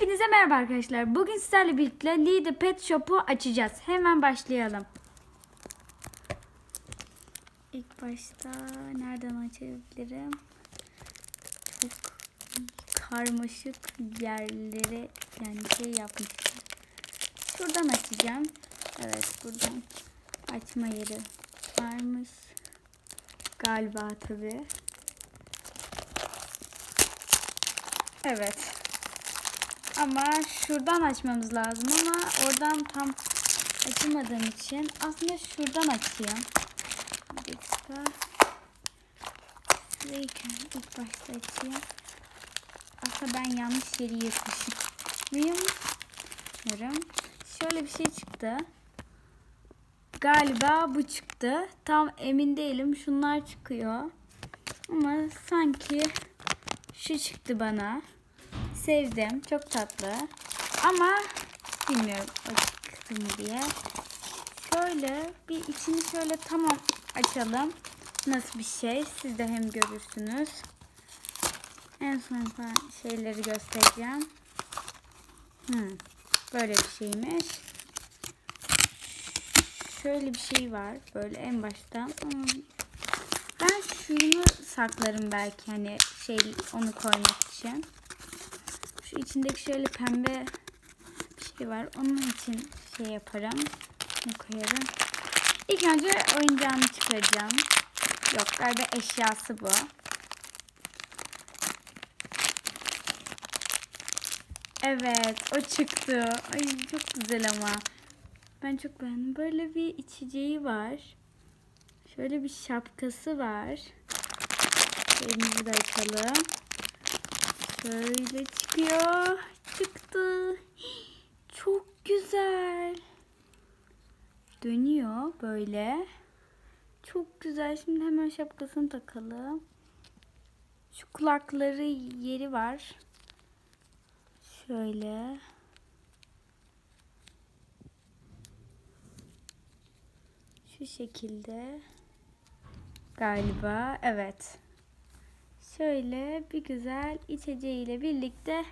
Hepinize merhaba arkadaşlar. Bugün sizlerle birlikte Leader Pet Shop'u açacağız. Hemen başlayalım. İlk başta nereden açabilirim? Çok karmaşık yerlere yani şey yapmışım. Şuradan açacağım. Evet buradan açma yeri varmış. Galiba tabii. Evet. Ama şuradan açmamız lazım ama oradan tam açamadığım için aslında şuradan açayım. Bir dakika. Şurayı ilk başta açayım. Aslında ben yanlış yeri yırtmışım. Bilmiyorum. Şöyle bir şey çıktı. Galiba bu çıktı. Tam emin değilim. Şunlar çıkıyor. Ama sanki şu çıktı bana. Sevdim. Çok tatlı. Ama bilmiyorum o çıktı mı diye. Şöyle bir içini şöyle tamam açalım. Nasıl bir şey. Siz de hem görürsünüz. En son şeyleri göstereceğim. Hmm, böyle bir şeymiş. Şöyle bir şey var. Böyle en baştan. Ama ben şunu saklarım belki hani şey onu koymak için. Şu içindeki şöyle pembe bir şey var. Onun için şey yaparım. Ne koyarım? İlk önce oyuncağını çıkaracağım. Yok galiba eşyası bu. Evet o çıktı. Ay çok güzel ama. Ben çok beğendim. Böyle bir içeceği var. Şöyle bir şapkası var. Elimizi de açalım. Şöyle çıkıyor. Çıktı. Çok güzel. Dönüyor böyle. Çok güzel. Şimdi hemen şapkasını takalım. Şu kulakları yeri var. Şöyle. Şu şekilde. Galiba evet. Şöyle bir güzel içeceğiyle birlikte